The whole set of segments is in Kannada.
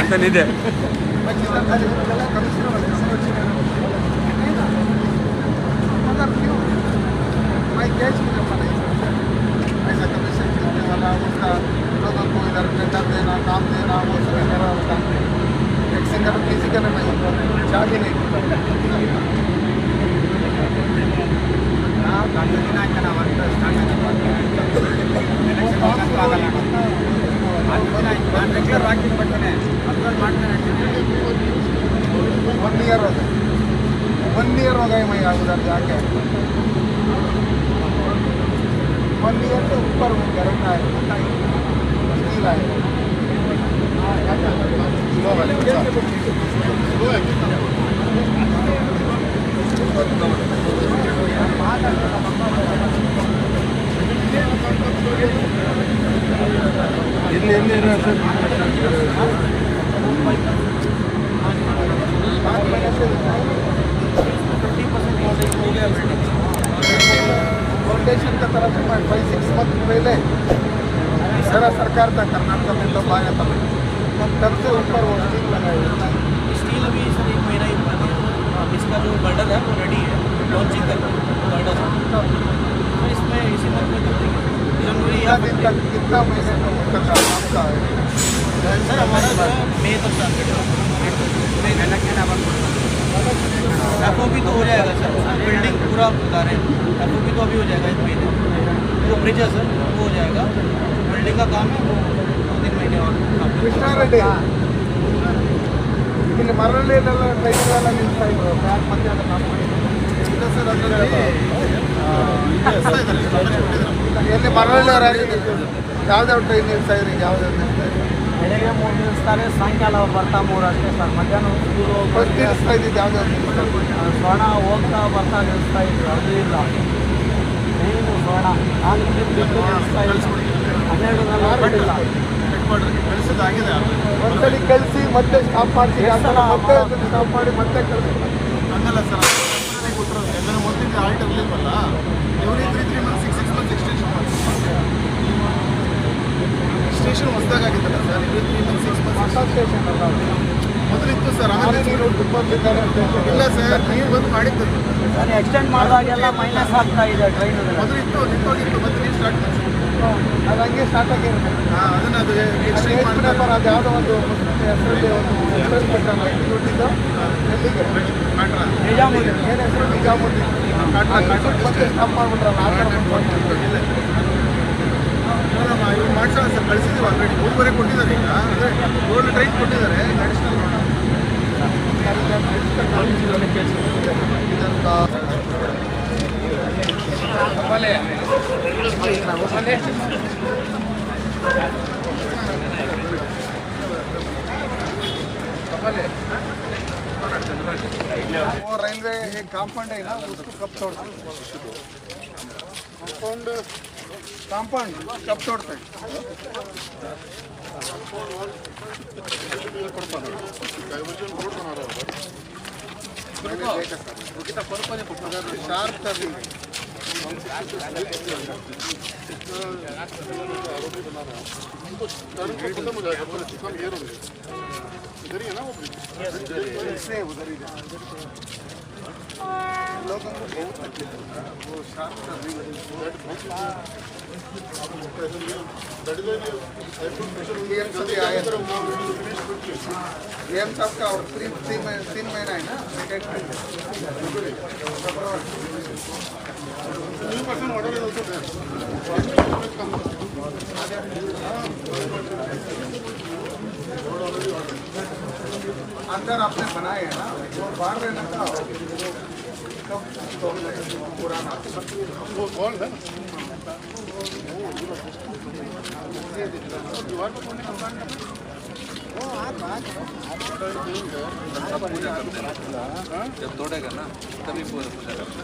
ಅಂತ ನಿದೆ ऐसा कमीशन मिलने वाला उसका लोगों को इधर टेंडर देना काम देना वो सब मेरा होता एक सिंगर किसी का नहीं चाह ही नहीं फाउंडेशन का तरफ़ से मैं फाइव सिक्स मंथ पहले सरकार था कर्नाटक में तो आया था। तब से ऊपर वो स्टील लगाए स्टील अभी सर एक महीना ही हुआ है। इसका जो बर्डर है वो रेडी है। लॉन्चिंग कर बर्डर तो इसमें इसी मंथ में जनवरी या दिन तक कितना महीने तक काम है? सर हमारा जो है मई तक टारगेट है। एफ़ भी तो हो जाएगा सर। बिल्डिंग पूरा बता रहे हैं। एफ़ भी तो अभी हो जाएगा इस महीने। जो ब्रिज है सर वो हो जाएगा। बिल्डिंग का काम है। वो ಕೃಷ್ಣಾರೆಡ್ಡಿ. ಇಲ್ಲಿ ಮರಳಿಯಲ್ಲೆಲ್ಲ ಟ್ರೈನಿಂಗ್ ಎಲ್ಲ ನಿಲ್ಸ್ತಾ ಇದ್ರು. ಬ್ಯಾಂಕ್ ಮಧ್ಯಾಹ್ನ ನಾವು ಇಲ್ಲ ಸರ್ ಅದರಲ್ಲಿ ಎಲ್ಲಿ ಮರಳಿ ಯಾವ್ದಾವ್ ಟ್ರೈನ್ ನಿಲ್ತಾ ಇದ್ರಿ ಯಾವ್ದಾವ್ದು ಇದ್ರಿ ಬೆಳಗ್ಗೆ ಮೂರು ನಿಲ್ಲಿಸ್ತಾರೆ ಸಾಯಂಕಾಲ ಬರ್ತಾ ಮೂರು ಅಷ್ಟೇ ಸರ್. ಮಧ್ಯಾಹ್ನ ಫಸ್ಟ್ ನಿಲ್ಲಿಸ್ತಾ ಇದ್ದಿದ್ದು ಯಾವ್ದಾವ್ದು ಇದ್ರಿ ಸ್ವರ್ಣ ಹೋಗ್ತಾ ಬರ್ತಾ ನಿಲ್ಲಿಸ್ತಾ ಇದ್ರು ಅದು ಇಲ್ಲ. ಮೇನು ಸ್ವರ್ಣ. ನಾನು ಬಿಟ್ಟು ಬಿಟ್ಟು ನಿಲ್ಲಿಸ್ತಾ ಇಲ್ಲ ಹನ್ನೆರಡು ನಲ್ವತ್ತಿಲ್ಲ ಒಂದ್ಸಲಿ ಕಳಿಸಿ ಮತ್ತೆ ಸ್ಟಾಪ್ ಮಾಡ್ತೀವಿ ಮತ್ತೆ ಸ್ಟಾಪ್ ಮಾಡಿ ಮತ್ತೆ ಕಳಿಸಿ. ಹಂಗಲ್ಲ ಸರ್ ಕೊಟ್ಟರು ಎಲ್ಲರೂ ಮೊದಲಿಂದ ಆಲ್ಟ್ ಇರಲಿಲ್ವಲ್ಲ? Every three three month six six month extension station ಹೊಸದಾಗಿತ್ತಲ್ಲ sir every three month six month station ಅಲ್ಲ. ಮೊದಲಿತ್ತು ಸರ್ ಆಮೇಲೆ ನೀರು ಸ್ಟೇಷನ್ ಇಲ್ಲ ಸರ್ ನೀವು ಬಂದು ಮಾಡಿದ್ದು ನಾನು ಎಕ್ಸ್ಟೆಂಡ್ ಮಾಡಿದಾಗೆಲ್ಲ ಮೈನಸ್ ಆಗ್ತಾ ಇದೆ ಟ್ರೈನ್ ಮೊದಲಿತ್ತು ನಿಂತೋಗಿತ್ತು ಮತ್ತೆ ನೀವು ಸ್ಟಾರ್ಟ್ ಮಾಡಿ ಅದು ಹಂಗೆ ಸ್ಟಾರ್ಟ್ ಆಗಿರುತ್ತೆ ಅದನ್ನ ಅದು ಮಾಡ್ತಾರೆ. ಅದು ಯಾವುದೋ ಒಂದು ಹೆಸರಲ್ಲಿ ಒಂದು ಹೆಸರು ಕೊಟ್ಟಲ್ಲ ದುಡ್ಡಿದ್ದು ಎಲ್ಲಿಗೆ? ಏನು ಹೆಸರು? ಕಾಟ್ರ ಮತ್ತೆ ಸ್ಟಾಪ್ ಮಾಡ್ಬಿಟ್ರಲ್ಲ ಆ ಥರ. ಇವ್ರು ಮಾಡ್ಸಲ್ಲ ಸರ್ ಕಳಿಸಿದ್ದೀವಿ ಆಲ್ರೆಡಿ ಮೂರುವರೆ ಕೊಟ್ಟಿದ್ದಾರೆ ಈಗ. ಅಂದರೆ ಏಳು ಟ್ರೈನ್ ಕೊಟ್ಟಿದ್ದಾರೆ. ಅಡಿಷನಲ್ वो रेलवे एक कंपाउंड है ना उसको कब तोड़ते कंपाउंड कंपाउंड कब तोड़ते शार्प कर इससे इधर ही का तीन तीन महीना है ना अंदर आपने बनाए हैं ना वो बाहर रहना था। है पुराना वो कौन है? जब तोड़ेगा ना तभी पूरा पूजा करना।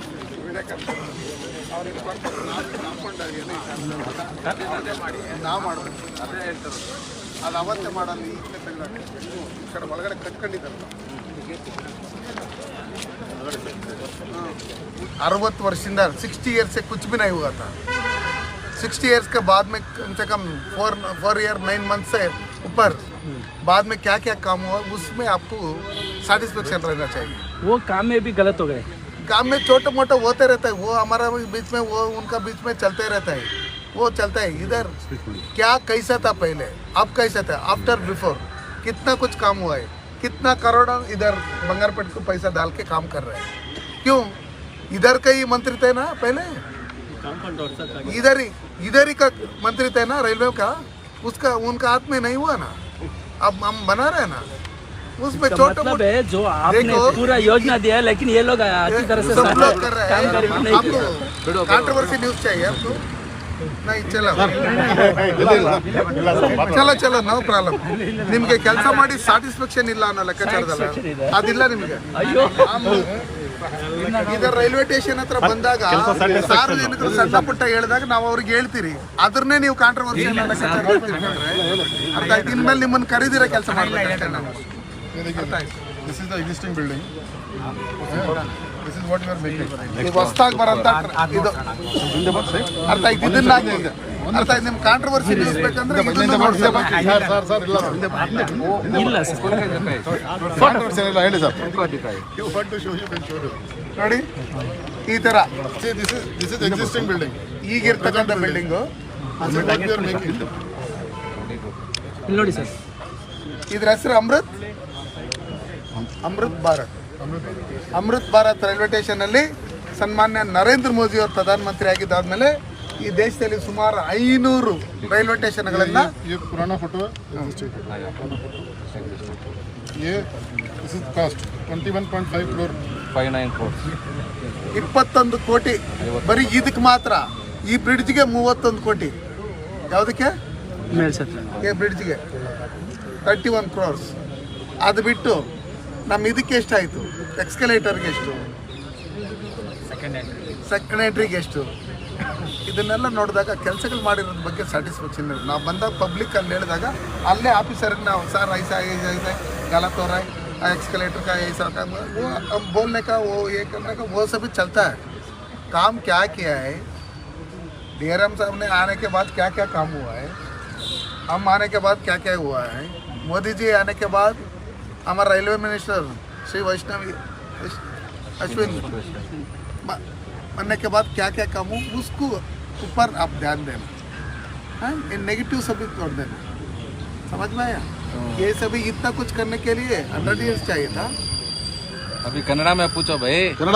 ನಾವು ಮಾಡಬೇಕು ಅದು ಅವತ್ತೇ ಮಾಡಲ್ಲ ಈಗಲೇ ತೆಗೆದಾಕ್ಬೇಕು ಈ ಕಡೆ ಒಳಗಡೆ ಕಟ್ಕೊಂಡಿದ್ದಾರಲ್ಲ अरवत वर्षिंदा सिक्सटी ईयर से कुछ भी नहीं हुआ था सिक्सटी ईयर्स के बाद में कम से कम four four year nine month से ऊपर बाद में क्या क्या काम हुआ उसमें आपको सेटिस्फेक्शन रहना चाहिए वो काम में भी गलत हो गए काम में छोटे मोटे होते रहता है वो हमारा बीच में वो उनका बीच में चलते रहता है वो चलता है इधर क्या कैसा था पहले अब कैसा था आफ्टर बिफोर कितना कुछ काम हुआ है कितना करोड़ इधर बंगारपेट को पैसा डाल के काम कर रहे हैं क्यों इधर का ही मंत्री थे ना पहले? इधर ही इधर ही का मंत्री थे ना रेलवे का उसका उनका हाथ में नहीं हुआ ना अब हम बना रहे हैं ना उसमें इसका छोटे मतलब मोटे है जो आपने देखो, पूरा योजना दिया है लेकिन ये लोग अच्छी तरह से सब साथ लोग कर रहे काम हैं करके नहीं किया आपको कंट्रोवर्सी न्यूज चाहिए आपको नहीं चलो ಚಲೋ ಚಲೋ ನೋ ಪ್ರಾಬ್ಲಮ್ ನಿಮ್ಗೆ ಕೆಲಸ ಮಾಡಿ ಸ್ಯಾಟಿಸ್ಫ್ಯಾಕ್ಷನ್ ಇಲ್ಲ ಅನ್ನೋ ಲೆಕ್ಕಾಚಾರದಲ್ಲ ಅದಿಲ್ಲ ನಿಮ್ಗೆ ಅಯ್ಯೋ ಇದರ ರೈಲ್ವೆ ಸ್ಟೇಷನ್ ಹತ್ರ ಬಂದಾಗ ಸಾರ್ವಜನಿಕರು ಸಣ್ಣ ಪುಟ್ಟ ಹೇಳಿದಾಗ ನಾವು ಅವ್ರಿಗೆ ಹೇಳ್ತೀರಿ ಅದ್ರನ್ನೇ ನೀವು ಕಾಂಟ್ರವರ್ಸಿ ಅನ್ನೋ ಲೆಕ್ಕಾಚಾರ ಹೇಳ್ತೀರಿ ಕಣ್ರೆ. ಅರ್ಥ ಆಯ್ತು ಇನ್ಮೇಲೆ ನಿಮ್ಮನ್ನ ಕರೀದಿರ ಕೆಲಸ ಮಾಡ್ಬೇಕಷ್ಟೇ ನಾವು This is the existing building. This is what we are making. ಈಗ ಹೊಸ್ದಾಗಿ ಬರೋಂತ ಇದು. ಅರ್ಥ ಆಯ್ತು? ಇದನ್ನ ಹಾಕಿದ್ದು. ಅರ್ಥ ಆಯ್ತು? ನಿಮ್ ಕಾಂಟ್ರವರ್ಸಿ ನಿಲ್ಲಿಸ್ಬೇಕಂದ್ರೆ ಇದನ್ನ ನೋಡ್ಸ್ಬೇಕು. ಸರ್ ಸರ್ ಸರ್ ಇಲ್ಲ ಇಲ್ಲ ಸರ್. ಸರ್. ಇಲ್ಲ ಹೇಳಿ sir. You want to show you can show ನೋಡಿ. ಈ ತರ. See, this is this is existing building. ಈಗಿರ್ತಕ್ಕಂಥ ಬಿಲ್ಡಿಂಗು. ನೋಡಿ ಸರ್. ಇದ್ರ ಹೆಸರು ಅಮೃತ್? ಅಮೃತ್ ಭಾರತ್. ಅಮೃತ್ ಭಾರತ್ ರೈಲ್ವೆ ಸ್ಟೇಷನಲ್ಲಿ ಸನ್ಮಾನ್ಯ ನರೇಂದ್ರ ಮೋದಿ ಅವರು ಪ್ರಧಾನಮಂತ್ರಿ ಆಗಿದ್ದಾದಮೇಲೆ ಈ ದೇಶದಲ್ಲಿ ಸುಮಾರು ಐನೂರು ರೈಲ್ವೆ ಸ್ಟೇಷನ್ಗಳನ್ನು ಪುರಾಣ photo cost twenty one point five nine ಇಪ್ಪತ್ತೊಂದು ಕೋಟಿ. ಬರೀ ಇದಕ್ಕೆ ಮಾತ್ರ. ಈ ಬ್ರಿಡ್ಜ್ಗೆ ಮೂವತ್ತೊಂದು ಕೋಟಿ. ಯಾವುದಕ್ಕೆ? ಬ್ರಿಡ್ಜ್ಗೆ ತರ್ಟಿ ಒನ್ ಕ್ರೋರ್ಸ್ ಅದು ಬಿಟ್ಟು ನಮ್ಮ ಇದಕ್ಕೆ ಎಷ್ಟಾಯಿತು ಎಕ್ಸ್ಕಲೇಟರ್ಗೆ ಎಷ್ಟು ಸೆಕೆಂಡ್ರಿಗೆ ಎಷ್ಟು ಇದನ್ನೆಲ್ಲ ನೋಡಿದಾಗ ಕೆಲಸಗಳು ಮಾಡಿರೋದ್ರ ಬಗ್ಗೆ ಸ್ಯಾಟಿಸ್ಫ್ಯಾಕ್ಷನ್ ಇರುತ್ತೆ ನಾವು ಬಂದಾಗ ಪಬ್ಲಿಕ್ ಅಲ್ಲಿ ಹೇಳಿದಾಗ ಅಲ್ಲೇ ಆಫೀಸರ್ಗೆ ನಾವು ಸರ್ ಐಸಾ ऐसा ऐसा गलत हो रहा है एक्सकलेटर का ऐसा काम वो अब बोलने का वो ये करने का वो सभी चलता है काम क्या किया है डीआरएम साहब ने आने के बाद क्या क्या काम हुआ है हम आने के बाद क्या क्या हुआ है मोदी जी आने के बाद हमारा रेलवे मिनिस्टर श्री वैष्णवी अश्विन बनने के बाद क्या क्या काम हो? उसको ऊपर आप ध्यान देना। हाँ ये नेगेटिव सभी तोड़ देना। समझ में आया? ये सभी इतना कुछ करने के लिए हंड्रेड ईयर्स चाहिए था। अभी कन्नड़ा में पूछो भाई। Kannada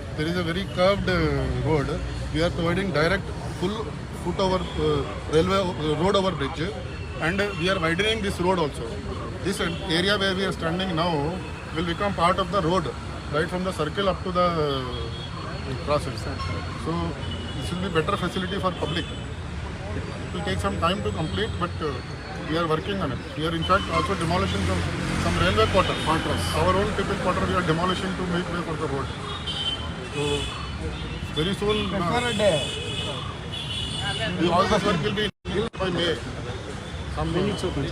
there is a very curved uh, road. We are providing direct full foot over uh, railway uh, road over bridge, and we are widening this road also. This area where we are standing now will become part of the road, right from the circle up to the uh, crossing. So this will be better facility for public. It will take some time to complete, but uh, we are working on it. We are in fact also demolishing some, some railway quarter, quarters. Our own people quarter we are demolishing to make way for the road. So very soon. Prefer a day. All this work will be finished by May. Some minutes of May.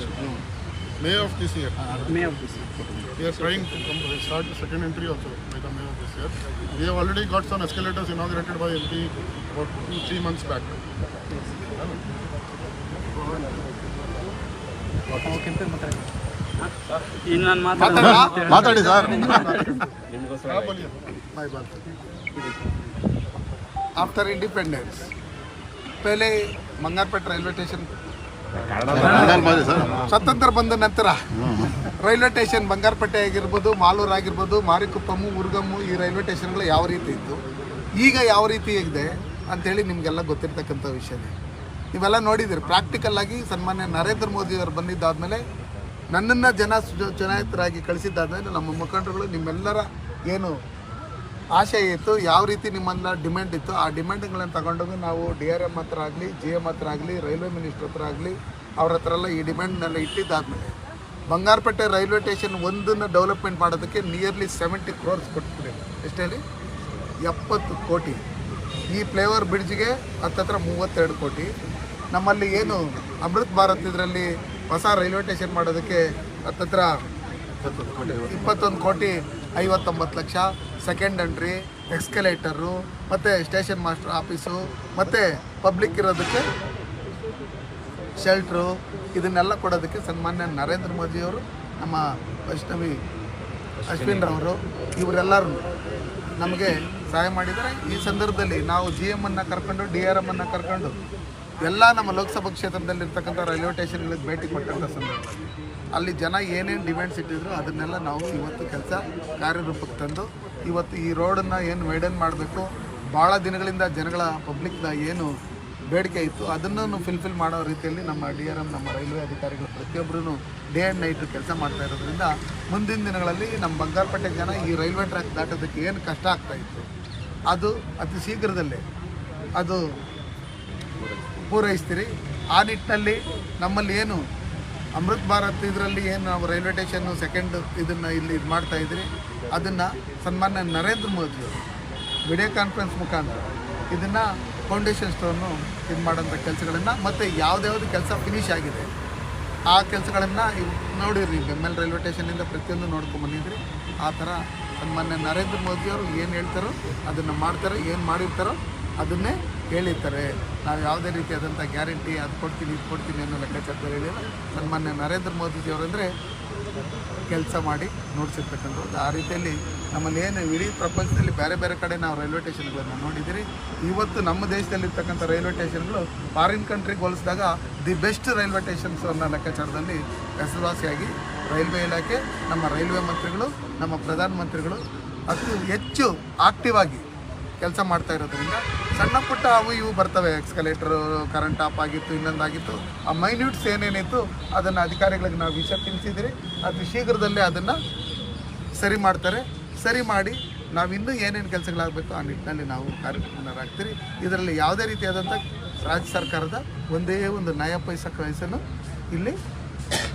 May of this year. May of this year. We are trying to come to start the second entry also by the May of this year. We have already got some escalators inaugurated by MP about two, three months back. Yes. Okay. ಮಾತಾಡ ಮಾತಾಡಿ ಸರ್ My बात आफ्टर इंडिपेंडेंस पहले मंगारपेट ರೈಲ್ವೆ ಸ್ಟೇಷನ್ ಸ್ವತಂತ್ರ ಬಂದ ನಂತರ ರೈಲ್ವೆ ಸ್ಟೇಷನ್ ಬಂಗಾರಪೇಟೆ ಆಗಿರ್ಬೋದು ಮಾಲೂರು ಆಗಿರ್ಬೋದು ಮಾರಿಕುಪ್ಪಮ್ಮು ಉರ್ಗಮ್ಮು ಈ ರೈಲ್ವೆ ಸ್ಟೇಷನ್ಗಳು ಯಾವ ರೀತಿ ಇತ್ತು ಈಗ ಯಾವ ರೀತಿ ಇದೆ ಅಂಥೇಳಿ ನಿಮಗೆಲ್ಲ ಗೊತ್ತಿರ್ತಕ್ಕಂಥ ವಿಷಯನೇ ನೀವೆಲ್ಲ ನೋಡಿದ್ದೀರಿ ಪ್ರಾಕ್ಟಿಕಲ್ ಆಗಿ ಸನ್ಮಾನ್ಯ ನರೇಂದ್ರ ಮೋದಿ ಅವರು ಬಂದಿದ್ದಾದಮೇಲೆ ನನ್ನನ್ನು ಜನ ಚುನಾಯಿತರಾಗಿ ಕಳಿಸಿದ್ದಾದ್ಮೇಲೆ ನಮ್ಮ ಮುಖಂಡರುಗಳು ನಿಮ್ಮೆಲ್ಲರ ಏನು ಆಶಯ ಇತ್ತು, ಯಾವ ರೀತಿ ನಿಮ್ಮೆಲ್ಲ ಡಿಮ್ಯಾಂಡ್ ಇತ್ತು, ಆ ಡಿಮ್ಯಾಂಡ್ಗಳನ್ನು ತಗೊಂಡೋಗಿ ನಾವು ಡಿ ಆರ್ ಎಂ ಹತ್ರ ಆಗಲಿ, ಜಿ ಎಂ ಹತ್ರ ಆಗಲಿ, ರೈಲ್ವೆ ಮಿನಿಸ್ಟರ್ ಹತ್ರ ಆಗಲಿ, ಅವ್ರ ಹತ್ರ ಎಲ್ಲ ಈ ಡಿಮ್ಯಾಂಡ್ನೆಲ್ಲ ಇಟ್ಟಿದ್ದಾದಮೇಲೆ ಬಂಗಾರಪೇಟೆ ರೈಲ್ವೆ ಸ್ಟೇಷನ್ ಒಂದನ್ನು ಡೆವಲಪ್ಮೆಂಟ್ ಮಾಡೋದಕ್ಕೆ ನಿಯರ್ಲಿ ಸೆವೆಂಟಿ ಕ್ರೋರ್ಸ್ ಕೊಟ್ಬಿಟ್ಟಿದೆ ಎಷ್ಟು ಹೇಳಿ? ಎಪ್ಪತ್ತು ಕೋಟಿ. ಈ ಫ್ಲೇವರ್ ಬ್ರಿಡ್ಜ್ಗೆ ಹತ್ತತ್ರ ಮೂವತ್ತೆರಡು ಕೋಟಿ. ನಮ್ಮಲ್ಲಿ ಏನು ಅಮೃತ್ ಭಾರತ್ ಇದರಲ್ಲಿ ಹೊಸ ರೈಲ್ವೆ ಸ್ಟೇಷನ್ ಮಾಡೋದಕ್ಕೆ ಹತ್ತತ್ರ ಇಪ್ಪತ್ತೊಂದು ಕೋಟಿ ಐವತ್ತೊಂಬತ್ತು ಲಕ್ಷ ಸೆಕೆಂಡ್ ಎಂಟ್ರಿ ಎಕ್ಸ್ಕಲೇಟರು ಮತ್ತು ಸ್ಟೇಷನ್ ಮಾಸ್ಟರ್ ಆಫೀಸು ಮತ್ತು ಪಬ್ಲಿಕ್ ಇರೋದಕ್ಕೆ ಶೆಲ್ಟ್ರು ಇದನ್ನೆಲ್ಲ ಕೊಡೋದಕ್ಕೆ ಸನ್ಮಾನ್ಯ ನರೇಂದ್ರ ಮೋದಿಯವರು ನಮ್ಮ ವೈಷ್ಣವಿ ಅಶ್ವಿನ್ ರವರು, ಇವರೆಲ್ಲರೂ ನಮಗೆ ಸಹಾಯ ಮಾಡಿದರೆ ಈ ಸಂದರ್ಭದಲ್ಲಿ ನಾವು ಜಿ ಎಂ ಅನ್ನು ಕರ್ಕೊಂಡು ಡಿ ಆರ್ ಎಂ ಅನ್ನು ಕರ್ಕೊಂಡು ಎಲ್ಲ ನಮ್ಮ ಲೋಕಸಭಾ ಕ್ಷೇತ್ರದಲ್ಲಿರ್ತಕ್ಕಂಥ ರೈಲ್ವೆ ಸ್ಟೇಷನ್ಗಳಿಗೆ ಭೇಟಿ ಕೊಟ್ಟಂಥ ಸಂದರ್ಭದಲ್ಲಿ ಅಲ್ಲಿ ಜನ ಏನೇನು ಡಿಮ್ಯಾಂಡ್ಸ್ ಇಟ್ಟಿದ್ರು ಅದನ್ನೆಲ್ಲ ನಾವು ಇವತ್ತು ಕೆಲಸ ಕಾರ್ಯರೂಪಕ್ಕೆ ತಂದು ಇವತ್ತು ಈ ರೋಡನ್ನು ಏನು ವೈಡನ್ ಮಾಡಬೇಕು ಭಾಳ ದಿನಗಳಿಂದ ಜನಗಳ ಪಬ್ಲಿಕ್ನ ಏನು ಬೇಡಿಕೆ ಇತ್ತು ಅದನ್ನು ಫಿಲ್ಫಿಲ್ ಮಾಡೋ ರೀತಿಯಲ್ಲಿ ನಮ್ಮ ಡಿ ಆರ್ ಎಂ ನಮ್ಮ ರೈಲ್ವೆ ಅಧಿಕಾರಿಗಳು ಪ್ರತಿಯೊಬ್ಬರೂ ಡೇ ಆ್ಯಂಡ್ ನೈಟ್ ಕೆಲಸ ಮಾಡ್ತಾ ಇರೋದ್ರಿಂದ ಮುಂದಿನ ದಿನಗಳಲ್ಲಿ ನಮ್ಮ ಬಂಗಾರಪೇಟೆ ಜನ ಈ ರೈಲ್ವೆ ಟ್ರ್ಯಾಕ್ ದಾಟೋದಕ್ಕೆ ಏನು ಕಷ್ಟ ಆಗ್ತಾಯಿತ್ತು ಅದು ಅತಿ ಶೀಘ್ರದಲ್ಲೇ ಅದು ಪೂರೈಸ್ತೀರಿ? ಆ ನಿಟ್ಟಿನಲ್ಲಿ ನಮ್ಮಲ್ಲಿ ಏನು ಅಮೃತ್ ಭಾರತ್ ಇದರಲ್ಲಿ ಏನು ನಾವು ರೈಲ್ವೆ ಸ್ಟೇಷನ್ನು ಸೆಕೆಂಡ್ ಇದನ್ನು ಇಲ್ಲಿ ಇದು ಮಾಡ್ತಾ ಇದ್ರಿ ಅದನ್ನು ಸನ್ಮಾನ್ಯ ನರೇಂದ್ರ ಮೋದಿಯವರು ವಿಡಿಯೋ ಕಾನ್ಫರೆನ್ಸ್ ಮುಖಾಂತರ ಇದನ್ನು ಫೌಂಡೇಶನ್ ಸ್ಟೋನು ಇದು ಮಾಡೋಂಥ ಕೆಲಸಗಳನ್ನು ಮತ್ತು ಯಾವುದ್ಯಾವುದು ಕೆಲಸ ಫಿನಿಶ್ ಆಗಿದೆ, ಆ ಕೆಲಸಗಳನ್ನು ನೋಡಿರಿ, ಬೆಮ್ಮಲ್ ರೈಲ್ವೆ ಸ್ಟೇಷನಿಂದ ಪ್ರತಿಯೊಂದು ನೋಡ್ಕೊಂಡು ಬಂದಿದ್ರಿ. ಆ ಥರ ಸನ್ಮಾನ್ಯ ನರೇಂದ್ರ ಮೋದಿಯವರು ಏನು ಹೇಳ್ತಾರೋ ಅದನ್ನು ಮಾಡ್ತಾರೋ, ಏನು ಮಾಡಿರ್ತಾರೋ ಅದನ್ನೇ ಹೇಳಿರ್ತಾರೆ. ನಾವು ಯಾವುದೇ ರೀತಿಯಾದಂಥ ಗ್ಯಾರಂಟಿ ಅದು ಕೊಡ್ತೀನಿ, ಇದು ಕೊಡ್ತೀನಿ ಅನ್ನೋ ಲೆಕ್ಕಾಚಾರದಲ್ಲಿ ಹೇಳಿಲ್ಲ ಸನ್ಮಾನ್ಯ ನರೇಂದ್ರ ಮೋದಿಜಿಯವರಂದರೆ ಕೆಲಸ ಮಾಡಿ ನೋಡ್ಸಿರ್ತಕ್ಕಂಥದ್ದು. ಆ ರೀತಿಯಲ್ಲಿ ನಮ್ಮಲ್ಲಿ ಏನು ಇಡೀ ಪ್ರಪಂಚದಲ್ಲಿ ಬೇರೆ ಬೇರೆ ಕಡೆ ನಾವು ರೈಲ್ವೆ ಸ್ಟೇಷನ್ಗಳನ್ನು ನೋಡಿದ್ದೀರಿ. ಇವತ್ತು ನಮ್ಮ ದೇಶದಲ್ಲಿರ್ತಕ್ಕಂಥ ರೈಲ್ವೆ ಸ್ಟೇಷನ್ಗಳು ಫಾರಿನ್ ಕಂಟ್ರಿಗೆ ಹೋಲಿಸಿದಾಗ ದಿ ಬೆಸ್ಟ್ ರೈಲ್ವೆ ಸ್ಟೇಷನ್ಸ್ ಅನ್ನೋ ಲೆಕ್ಕಾಚಾರದಲ್ಲಿ ಹೆಸರುವಾಸಿಯಾಗಿ ರೈಲ್ವೆ ಇಲಾಖೆ, ನಮ್ಮ ರೈಲ್ವೆ ಮಂತ್ರಿಗಳು, ನಮ್ಮ ಪ್ರಧಾನಮಂತ್ರಿಗಳು ಅತಿ ಹೆಚ್ಚು ಆಕ್ಟಿವ್ ಆಗಿ ಕೆಲಸ ಮಾಡ್ತಾ ಇರೋದ್ರಿಂದ ಸಣ್ಣ ಪುಟ್ಟ ಅವು ಇವು ಬರ್ತವೆ ಎಕ್ಸ್ಕಲೇಟರ್ ಕರೆಂಟ್ ಆಫ್ ಆಗಿತ್ತು ಇನ್ನೊಂದಾಗಿತ್ತು ಆ ಮೈನ್ಯೂಟ್ಸ್ ಏನೇನಿತ್ತು ಅದನ್ನು ಅಧಿಕಾರಿಗಳಿಗೆ ನಾವು ವಿಷಯ ತಿಳಿಸಿದಿರಿ. ಅತಿ ಶೀಘ್ರದಲ್ಲೇ ಅದನ್ನು ಸರಿ ಮಾಡ್ತಾರೆ. ಸರಿ ಮಾಡಿ ನಾವು ಇನ್ನೂ ಏನೇನು ಕೆಲಸಗಳಾಗಬೇಕು ಆ ನಿಟ್ಟಿನಲ್ಲಿ ನಾವು ಕಾರ್ಯಕ್ರಮರಾಗ್ತೀರಿ ಇದರಲ್ಲಿ ಯಾವುದೇ ರೀತಿಯಾದಂಥ ರಾಜ್ಯ ಸರ್ಕಾರದ ಒಂದೇ ಒಂದು ನಯ ಪೈಸಾ ವಯಸ್ಸನ್ನು ಇಲ್ಲಿ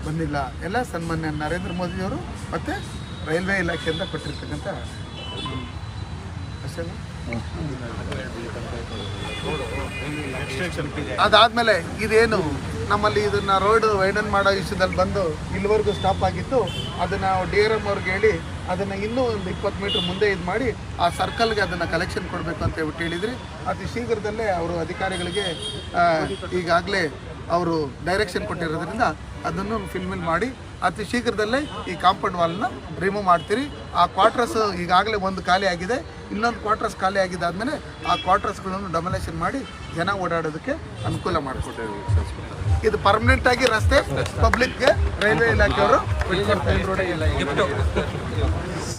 ಬಂದಿಲ್ಲ. ಎಲ್ಲ ಸನ್ಮಾನ್ಯ ನರೇಂದ್ರ ಮೋದಿಯವರು ಮತ್ತು ರೈಲ್ವೆ ಇಲಾಖೆಯಿಂದ ಕೊಟ್ಟಿರ್ತಕ್ಕಂಥ ಅಷ್ಟೇ ಅದಾದ್ಮೇಲೆ ಇದೇನು ನಮ್ಮಲ್ಲಿ ಇದನ್ನ ರೋಡ್ ವೈಡನ್ ಮಾಡೋ ವಿಷಯದಲ್ಲಿ ಬಂದು ಇಲ್ಲಿವರೆಗೂ ಸ್ಟಾಪ್ ಆಗಿತ್ತು. ಅದನ್ನ ಡಿ ಆರ್ ಎಂ ಅವ್ರಿಗೆ ಹೇಳಿ ಅದನ್ನ ಇನ್ನೂ ಒಂದು ಇಪ್ಪತ್ತು ಮೀಟರ್ ಮುಂದೆ ಇದು ಮಾಡಿ ಆ ಸರ್ಕಲ್ಗೆ ಅದನ್ನ ಕಲೆಕ್ಷನ್ ಕೊಡಬೇಕು ಅಂತ ಹೇಳ್ಬಿಟ್ಟು ಹೇಳಿದ್ರಿ. ಅತಿ ಶೀಘ್ರದಲ್ಲೇ ಅವರು ಅಧಿಕಾರಿಗಳಿಗೆ ಈಗಾಗಲೇ ಅವರು ಡೈರೆಕ್ಷನ್ ಕೊಟ್ಟಿರೋದ್ರಿಂದ ಅದನ್ನು ಫಿಲ್ಮಿಲ್ ಮಾಡಿ ಅತಿ ಶೀಘ್ರದಲ್ಲೇ ಈ ಕಾಂಪೌಂಡ್ ವಾಲ್ನ ರಿಮೂವ್ ಮಾಡ್ತೀರಿ. ಆ ಕ್ವಾರ್ಟರ್ಸ್ ಈಗಾಗಲೇ ಒಂದು ಖಾಲಿ ಆಗಿದೆ. ಇನ್ನೊಂದು ಕ್ವಾರ್ಟರ್ಸ್ ಖಾಲಿ ಆಗಿದ್ದಾದ್ಮೇಲೆ ಆ ಕ್ವಾರ್ಟರ್ಸ್ಗಳನ್ನು ಡೊಮಿನೇಷನ್ ಮಾಡಿ ಜನ ಓಡಾಡೋದಕ್ಕೆ ಅನುಕೂಲ ಮಾಡಿಕೊಟ್ಟಿದ್ದೀವಿ. ಇದು ಪರ್ಮನೆಂಟ್ ಆಗಿ ರಸ್ತೆ ಪಬ್ಲಿಕ್ಗೆ ರೈಲ್ವೆ ಇಲಾಖೆಯವರು